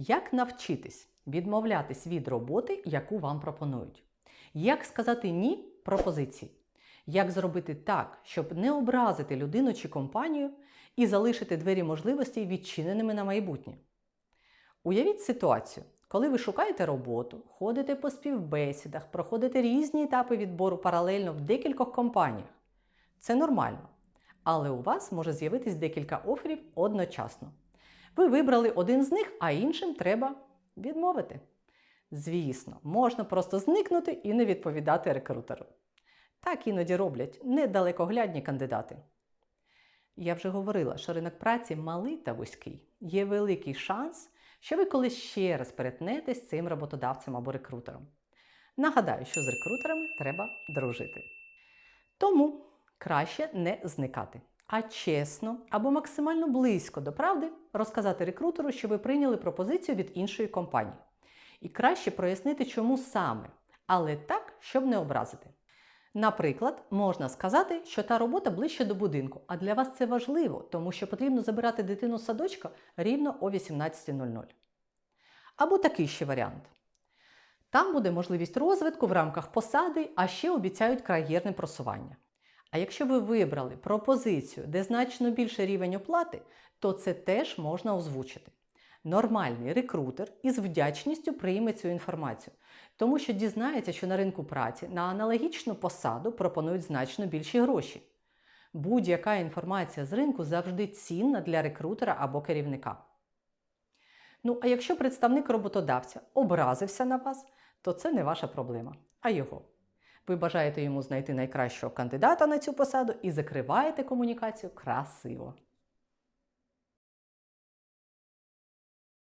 Як навчитись відмовлятись від роботи, яку вам пропонують? Як сказати ні пропозиції? Як зробити так, щоб не образити людину чи компанію і залишити двері можливостей відчиненими на майбутнє? Уявіть ситуацію, коли ви шукаєте роботу, ходите по співбесідах, проходите різні етапи відбору паралельно в декількох компаніях. Це нормально. Але у вас може з'явитись декілька оферів одночасно. Ви вибрали один з них, а іншим треба відмовити. Звісно, можна просто зникнути і не відповідати рекрутеру. Так іноді роблять недалекоглядні кандидати. Я вже говорила, що ринок праці малий та вузький. Є великий шанс, що ви колись ще раз перетнетесь цим роботодавцем або рекрутером. Нагадаю, що з рекрутерами треба дружити. Тому краще не зникати, а чесно або максимально близько до правди розказати рекрутеру, що ви прийняли пропозицію від іншої компанії. І краще прояснити, чому саме, але так, щоб не образити. Наприклад, можна сказати, що та робота ближче до будинку, а для вас це важливо, тому що потрібно забирати дитину з садочка рівно о 18.00. Або такий ще варіант. Там буде можливість розвитку в рамках посади, а ще обіцяють кар'єрне просування. А якщо ви вибрали пропозицію, де значно більше рівень оплати, то це теж можна озвучити. Нормальний рекрутер із вдячністю прийме цю інформацію, тому що дізнається, що на ринку праці на аналогічну посаду пропонують значно більші гроші. Будь-яка інформація з ринку завжди цінна для рекрутера або керівника. Ну, а якщо представник роботодавця образився на вас, то це не ваша проблема, а його. Ви бажаєте йому знайти найкращого кандидата на цю посаду і закриваєте комунікацію красиво.